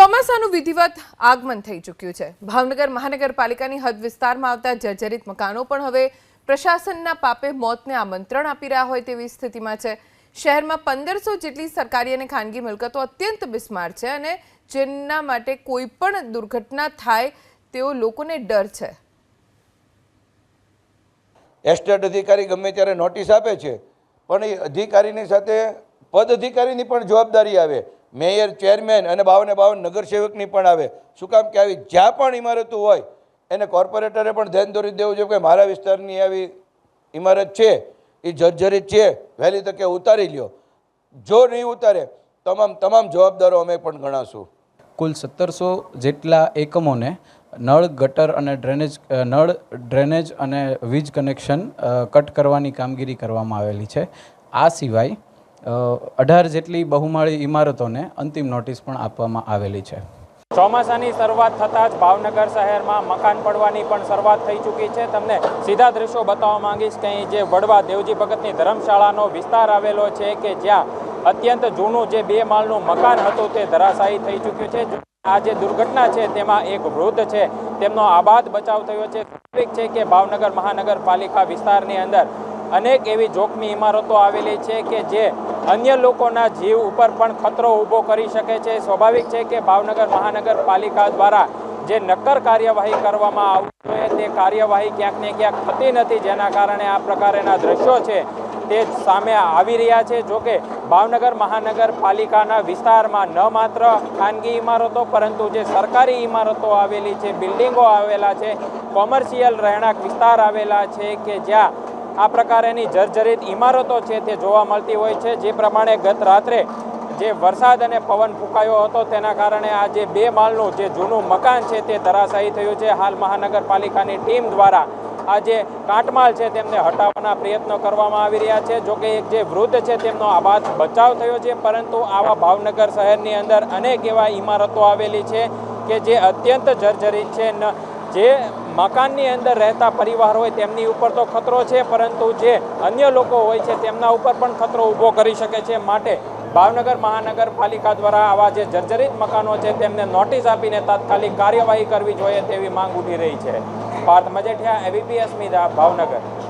ચોમાસાનું વિધિવત આગમન થઈ ચૂક્યું છે. ભાવનગર મહાનગરપાલિકાની હદ વિસ્તારમાં આવતા જર્જરિત મકાનો પણ હવે પ્રશાસનના પાપે મોતને આમંત્રણ આપી રહ્યા હોય તેવી સ્થિતિમાં છે. શહેરમાં પંદરસો જેટલી સરકારી અને ખાનગી મિલકતો અત્યંત બિસ્માર છે અને જેના માટે કોઈ પણ દુર્ઘટના થાય તેવો લોકોને ડર છે. એસ્ટેટ અધિકારી ગમે ત્યારે નોટિસ આપે છે, પણ એ અધિકારીની સાથે પદ અધિકારીની પણ જવાબદારી આવે. મેયર, ચેરમેન અને બાવને બાવન નગરસેવકની પણ આવે. શું કામ કે આવી જ્યાં પણ ઇમારતો હોય, એને કોર્પોરેટરે પણ ધ્યાન દોરી દેવું જોઈએ કે મારા વિસ્તારની આવી ઇમારત છે, એ જર્જરિત છે, વહેલી તકે ઉતારી લ્યો. જો નહીં ઉતારે, તમામ તમામ જવાબદારો અમે પણ ગણાશું. કુલ સત્તરસો જેટલા એકમોને નળ, ગટર અને ડ્રેનેજ નળ, ડ્રેનેજ અને વીજ કનેક્શન કટ કરવાની કામગીરી કરવામાં આવેલી છે. આ સિવાય અઢાર જેટલી બહુમાળી ઇમારતોને અંતિમ નોટિસ પણ આપવામાં આવેલી છે. ચોમાસાની શરૂઆત થતાં જ ભાવનગર શહેરમાં મકાન પડવાની પણ શરૂઆત થઈ ચૂકી છે. તમને સીધા દ્રશ્યો બતાવવા માંગીશ કે જે વડવા દેવજી ભગતની ધર્મશાળાનો વિસ્તાર આવેલો છે કે જ્યાં અત્યંત જૂનું જે બે માળનું મકાન હતું તે ધરાશાયી થઈ ચૂક્યું છે. આ જે દુર્ઘટના છે તેમાં એક વૃદ્ધ છે. તેમનો આબાદ બચાવ થયો છે. છે કે ભાવનગર મહાનગરપાલિકા વિસ્તારની અંદર અનેક એવી જોખમી ઇમારતો આવેલી છે કે જે અન્ય લોકોના જીવ ઉપર પણ ખતરો ઊભો કરી શકે છે. સ્વાભાવિક છે કે ભાવનગર મહાનગરપાલિકા દ્વારા જે નક્કર કાર્યવાહી કરવામાં આવવી જોઈએ તે કાર્યવાહી ક્યાંક ને ક્યાંક થતી નથી. જેના કારણે આ પ્રકારના દ્રશ્યો છે તે સામે આવી રહ્યા છે. જોકે ભાવનગર મહાનગરપાલિકાના વિસ્તારમાં ન માત્ર ખાનગી ઇમારતો, પરંતુ જે સરકારી ઇમારતો આવેલી છે, બિલ્ડિંગો આવેલા છે, કોમર્શિયલ રહેણાંક વિસ્તાર આવેલા છે કે જ્યાં આ પ્રકારેની જર્જરિત ઇમારતો છે તે જોવા મળતી હોય છે. જે પ્રમાણે ગત રાત્રે જે વરસાદ અને પવન ફૂંકાયો હતો તેના કારણે આ જે બે માળનું જે જૂનું મકાન છે તે ધરાશાયી થયું છે. હાલ મહાનગરપાલિકાની ટીમ દ્વારા આ જે કાટમાળ છે તેમને હટાવવાના પ્રયત્નો કરવામાં આવી રહ્યા છે. જોકે એક જે વૃદ્ધ છે તેમનો આબાદ બચાવ થયો છે, પરંતુ આવા ભાવનગર શહેરની અંદર અનેક એવા ઇમારતો આવેલી છે કે જે અત્યંત જર્જરિત છે. જે મકાનની અંદર રહેતા પરિવાર હોય તેમની ઉપર તો ખતરો છે, પરંતુ જે અન્ય લોકો હોય છે તેમના ઉપર પણ ખતરો ઊભો કરી શકે છે. માટે ભાવનગર મહાનગરપાલિકા દ્વારા આવા જે જર્જરિત મકાનો છે તેમને નોટિસ આપીને તાત્કાલિક કાર્યવાહી કરવી જોઈએ તેવી માંગ ઉઠી રહી છે. પાર્થ મજેઠિયા એબીપીએસ મીદા ભાવનગર.